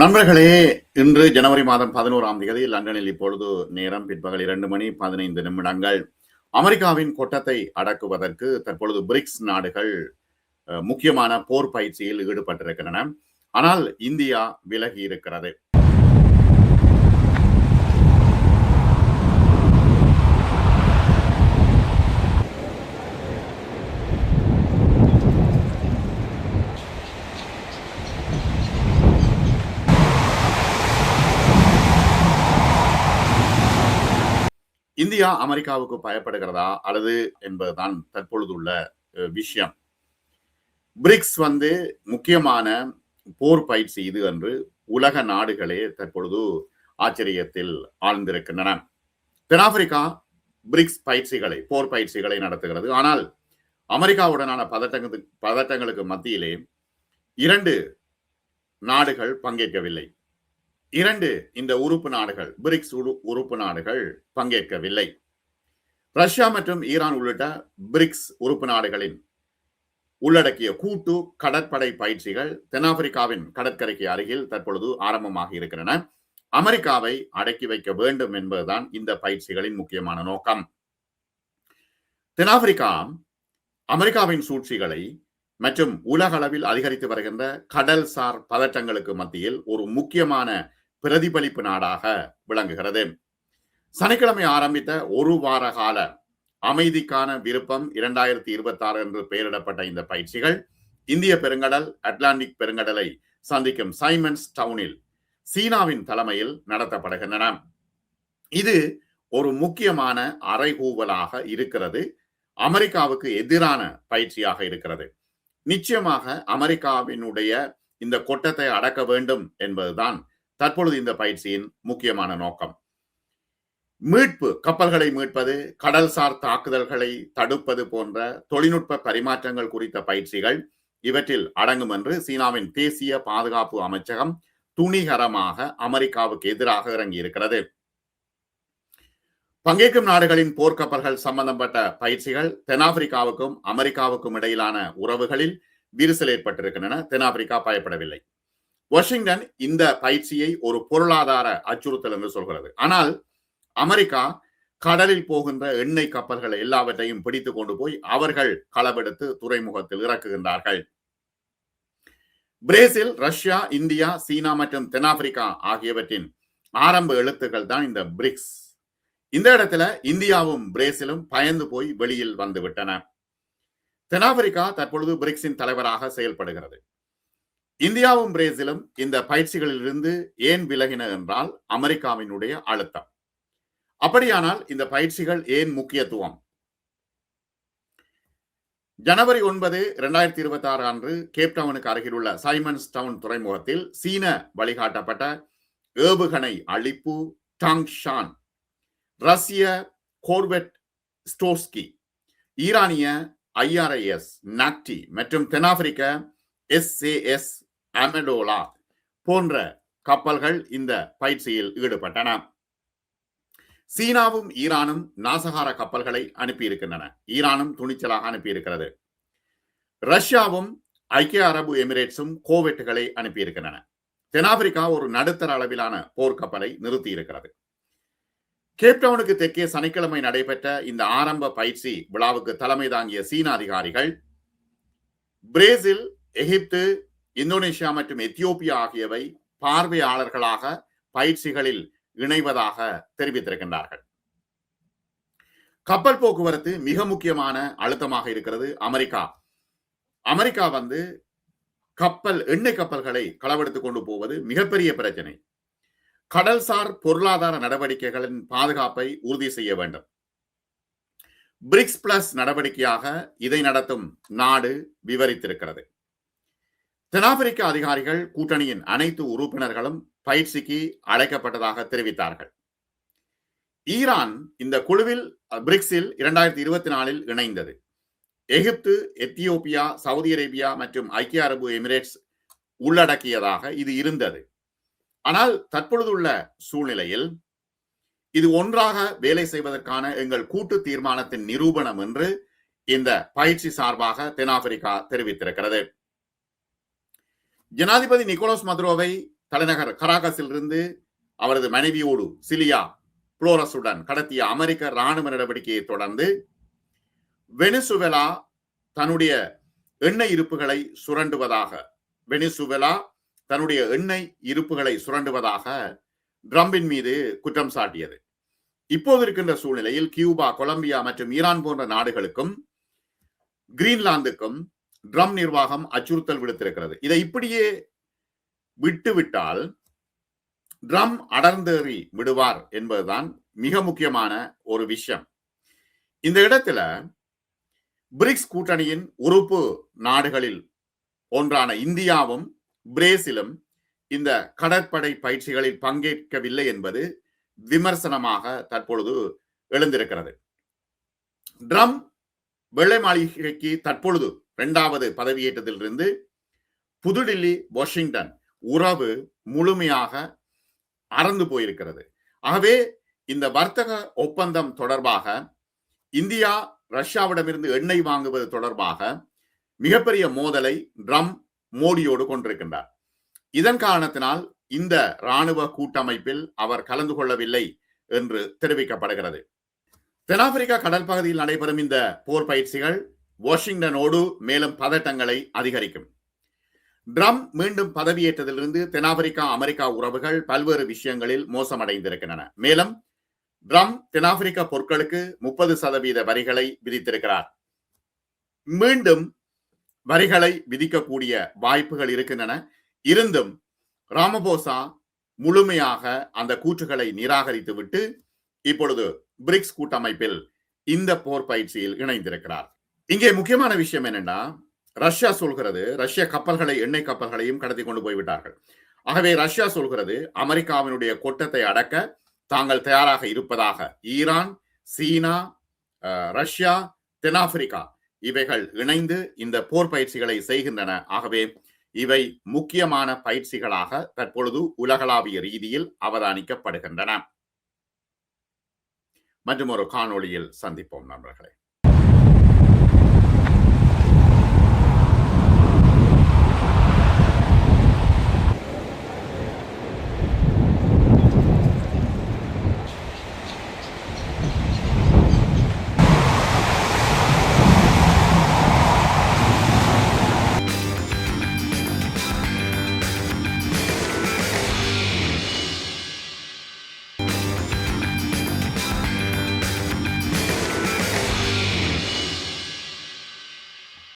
நண்பர்களே இன்று ஜனவரி மாதம் பதினோராம் தேதி லண்டனில் இப்பொழுது நேரம் பிற்பகல் இரண்டு மணி பதினைந்து நிமிடங்கள். அமெரிக்காவின் கொட்டத்தை அடக்குவதற்கு தற்பொழுது பிரிக்ஸ் நாடுகள் முக்கியமான போர் பயிற்சியில் ஈடுபட்டிருக்கின்றன. ஆனால் இந்தியா விலகி இருக்கிறது. இந்தியா அமெரிக்காவுக்கு பயப்படுகிறதா அல்லது என்பதுதான் தற்பொழுது உள்ள விஷயம். பிரிக்ஸ் வந்து முக்கியமான போர் பயிற்சி இது என்று உலக நாடுகளே தற்பொழுது ஆச்சரியத்தில் ஆழ்ந்திருக்கின்றன. தென்னாப்பிரிக்கா பிரிக்ஸ் பயிற்சிகளை போர் பயிற்சிகளை நடத்துகிறது. ஆனால் அமெரிக்காவுடனான பதட்டங்களுக்கு பதட்டங்களுக்கு மத்தியிலே இரண்டு நாடுகள் பங்கேற்கவில்லை. இரண்டு இந்த உறுப்பு நாடுகள் பிரிக்ஸ் உறுப்பு நாடுகள் பங்கேற்கவில்லை. ரஷ்யா மற்றும் ஈரான் உள்ளிட்ட பிரிக்ஸ் உறுப்பு நாடுகளின் உள்ளடக்கிய கூட்டு கடற்படை பயிற்சிகள் தென்னாப்பிரிக்காவின் கடற்கரைக்கு அருகில் தற்பொழுது ஆரம்பமாக இருக்கின்றன. அமெரிக்காவை அடக்கி வைக்க வேண்டும் என்பதுதான் இந்த பயிற்சிகளின் முக்கியமான நோக்கம். தென்னாப்பிரிக்கா அமெரிக்காவின் சூழ்ச்சிகளை மற்றும் உலக அளவில் அதிகரித்து வருகின்ற கடல்சார் பதட்டங்களுக்கு மத்தியில் ஒரு முக்கியமான பிரதிபலிப்பு நாடாக விளங்குகிறது. சனிக்கிழமை ஆரம்பித்த ஒரு வார கால அமைதிக்கான விருப்பம் இரண்டாயிரத்தி இருபத்தி ஆறு என்று பெயரிடப்பட்ட இந்த பயிற்சிகள் இந்திய பெருங்கடல் அட்லாண்டிக் பெருங்கடலை சந்திக்கும் சைமன்ஸ் டவுனில் சீனாவின் தலைமையில் நடத்தப்படுகின்றன. இது ஒரு முக்கியமான அறைகூவலாக இருக்கிறது. அமெரிக்காவுக்கு எதிரான பயிற்சியாக இருக்கிறது. நிச்சயமாக அமெரிக்காவினுடைய இந்த கொட்டத்தை அடக்க வேண்டும் என்பதுதான் தற்பொழுது இந்த பயிற்சியின் முக்கியமான நோக்கம். மீட்பு கப்பல்களை மீட்பது கடல்சார் தாக்குதல்களை தடுப்பது போன்ற தொழில்நுட்ப பரிமாற்றங்கள் குறித்த பயிற்சிகள் இவற்றில் அடங்கும் என்று சீனாவின் தேசிய பாதுகாப்பு அமைச்சகம் துணிகரமாக அமெரிக்காவுக்கு எதிராக இறங்கி இருக்கிறது பங்கேற்கும் நாடுகளின் போர்க்கப்பல்கள் சம்பந்தப்பட்ட பயிற்சிகள் தென்னாப்பிரிக்காவுக்கும் அமெரிக்காவுக்கும் இடையிலான உறவுகளில் விரிசல் ஏற்பட்டிருக்கின்றன. தென்னாப்பிரிக்கா பயப்படவில்லை. வாஷிங்டன் இந்த பயிற்சியை ஒரு பொருளாதார அச்சுறுத்தல் என்று சொல்கிறது. ஆனால் அமெரிக்கா கடலில் போகின்ற எண்ணெய் கப்பல்கள் எல்லாவற்றையும் பிடித்து கொண்டு போய் அவர்கள் களவெடுத்து துறைமுகத்தில் இறக்குகின்றார்கள். பிரேசில் ரஷ்யா இந்தியா சீனா மற்றும் தென்னாப்பிரிக்கா ஆகியவற்றின் ஆரம்ப எழுத்துக்கள் தான் இந்த பிரிக்ஸ். இந்த இடத்துல இந்தியாவும் பிரேசிலும் பயந்து போய் வெளியில் வந்து விட்டன. தென்னாப்பிரிக்கா தற்பொழுது பிரிக்ஸின் தலைவராக செயல்படுகிறது. இந்தியாவும் பிரேசிலும் இந்த பயிற்சிகளிலிருந்து ஏன் விலகின என்றால் அமெரிக்காவினுடைய அழுத்தம். அப்படியானால் இந்த பயிற்சிகள் ஏன் முக்கியத்துவம்? ஜனவரி ஒன்பது இரண்டாயிரத்தி இருபத்தி ஆறு அன்று கேப்டவுனுக்கு அருகிலுள்ள சைமன்ஸ் டவுன் துறைமுகத்தில் சீன வழிகாட்டப்பட்ட ஏவுகணை அழிப்பு டாங்ஷான் ரஷ்ய கோர்வெட் ஸ்டோஸ்கி ஈரானிய ஐஆர்ஐஎஸ் நாக்டி மற்றும் தென்னாப்பிரிக்க எஸ்ஏஎஸ் அமெடோலா போன்ற கப்பல்கள் இந்த பயிற்சியில் ஈடுபட்டன. சீனாவும் ஈரானும் நாசகார கப்பல்களை அனுப்பியிருக்கின்றன. ஈரானும் துணிச்சலாக அனுப்பியிருக்கிறது. ரஷ்யாவும் ஐக்கிய அரபு எமிரேட்ஸும் கோவெட்டுகளை அனுப்பியிருக்கின்றன. தென்னாப்பிரிக்கா ஒரு நடுத்தர அளவிலான போர்க்கப்பலை நிறுத்தி இருக்கிறது கேப்டவுனுக்கு தெற்கே சனிக்கிழமை நடைபெற்ற இந்த ஆரம்ப பயிற்சி விழாவுக்கு தலைமை தாங்கிய சீன அதிகாரிகள் பிரேசில் எகிப்து இந்தோனேஷியா மற்றும் எத்தியோப்பியா ஆகியவை பார்வையாளர்களாக பயிற்சிகளில் இணைவதாக தெரிவித்திருக்கின்றார்கள். கப்பல் போக்குவரத்து மிக முக்கியமான அழுத்தமாக இருக்கிறது அமெரிக்கா. அமெரிக்கா வந்து கப்பல் எண்ணெய் கப்பல்களை களவெடுத்துக் கொண்டு போவது மிகப்பெரிய பிரச்சனை. கடல்சார் பொருளாதார நடவடிக்கைகளின் பாதுகாப்பை உறுதி செய்ய வேண்டும். பிரிக்ஸ் பிளஸ் நடவடிக்கையாக இதை நடத்தும் நாடு விவரித்திருக்கிறது. தென்னாப்பிரிக்க அதிகாரிகள் கூட்டணியின் அனைத்து உறுப்பினர்களும் பயிற்சிக்கு அழைக்கப்பட்டதாக தெரிவித்தார்கள். ஈரான் இந்த குழுவில் பிரிக்ஸில் இரண்டாயிரத்தி இருபத்தி நாலில் இணைந்தது. எகிப்து எத்தியோப்பியா சவுதி அரேபியா மற்றும் ஐக்கிய அரபு எமிரேட்ஸ் உள்ளடக்கியதாக இது இருந்தது. ஆனால் தற்பொழுதுள்ள சூழ்நிலையில் இது ஒன்றாக வேலை செய்வதற்கான எங்கள் கூட்டு தீர்மானத்தின் நிரூபணம் என்று இந்த பயிற்சி சார்பாக தென்னாப்பிரிக்கா தெரிவித்திருக்கிறது. ஜனாதிபதி நிக்கோலஸ் மதுரோவை தலைநகர் கராகஸில் இருந்து அவரது மனைவியோடு சிலியா புளோரஸுடன் கடத்திய அமெரிக்க ராணுவ நடவடிக்கையை தொடர்ந்து வெனிசுவேலா தன்னுடைய எண்ணெய் இருப்புகளை சுரண்டுவதாக வெனிசுவேலா தன்னுடைய எண்ணெய் இருப்புகளை சுரண்டுவதாக ட்ரம்பின் மீது குற்றம் சாட்டியது. இப்போது இருக்கின்ற சூழ்நிலையில் கியூபா கொலம்பியா மற்றும் ஈரான் போன்ற நாடுகளுக்கும் கிரீன்லாந்துக்கும் ட்ரம் நிர்வாகம் அச்சுறுத்தல் விடுத்திருக்கிறது. இதை இப்படியே விட்டுவிட்டால் ட்ரம் அடர்ந்தேறி விடுவார் என்பதுதான் மிக முக்கியமான ஒரு விஷயம். இந்த இடத்துல பிரிக்ஸ் கூட்டணியின் உறுப்பு நாடுகளில் ஒன்றான இந்தியாவும் பிரேசிலும் இந்த கடற்படை பயிற்சிகளில் பங்கேற்கவில்லை என்பது விமர்சனமாக தற்பொழுது எழுந்திருக்கிறது. ட்ரம் வெள்ளை மாளிகைக்கு தற்பொழுது இரண்டாவது பதவியேற்றத்திலிருந்து புதுடில்லி வாஷிங்டன் உறவு முழுமையாக அறந்து போயிருக்கிறது. ஆகவே இந்த வர்த்தக ஒப்பந்தம் தொடர்பாக இந்தியா ரஷ்யாவிடமிருந்து எண்ணெய் வாங்குவது தொடர்பாக மிகப்பெரிய மோதலை ட்ரம் மோடியோடு கொண்டிருக்கின்றார். இதன் காரணத்தினால் இந்த ராணுவ கூட்டமைப்பில் அவர் கலந்து கொள்ளவில்லை என்று தெரிவிக்கப்படுகிறது. தென்னாப்பிரிக்கா கடல் பகுதியில் நடைபெறும் இந்த போர் பயிற்சிகள் வாஷிங்டனோடு மேலும் பதட்டங்களை அதிகரிக்கும். ட்ரம் மீண்டும் பதவியேற்றதிலிருந்து தென்னாப்பிரிக்கா அமெரிக்கா உறவுகள் பல்வேறு விஷயங்களில் மோசமடைந்திருக்கின்றன. மேலும் ட்ரம் தென்னாப்பிரிக்க பொருட்களுக்கு முப்பது சதவீத வரிகளை விதித்திருக்கிறார். மீண்டும் வரிகளை விதிக்கக்கூடிய வாய்ப்புகள் இருக்கின்றன. இருந்தும் ராமபோசா முழுமையாக அந்த கூற்றுகளை நிராகரித்து விட்டு இப்பொழுது பிரிக்ஸ் கூட்டமைப்பில் இந்த போர் பயிற்சியில் இணைந்திருக்கிறார். இங்கே முக்கியமான விஷயம் என்னன்னா ரஷ்யா சொல்கிறது ரஷ்ய கப்பல்களை எண்ணெய் கப்பல்களையும் கடத்தி கொண்டு போய்விட்டார்கள். ஆகவே ரஷ்யா சொல்கிறது அமெரிக்காவினுடைய கொட்டத்தை அடக்க தாங்கள் தயாராக இருப்பதாக. ஈரான் சீனா ரஷ்யா தென்னாப்பிரிக்கா இவைகள் இணைந்து இந்த போர் பயிற்சிகளை செய்கின்றன. ஆகவே இவை முக்கியமான பயிற்சிகளாக தற்பொழுது உலகளாவிய ரீதியில் அவதானிக்கப்படுகின்றன. மற்றும் ஒரு காணொளியில் சந்திப்போம் நண்பர்களே.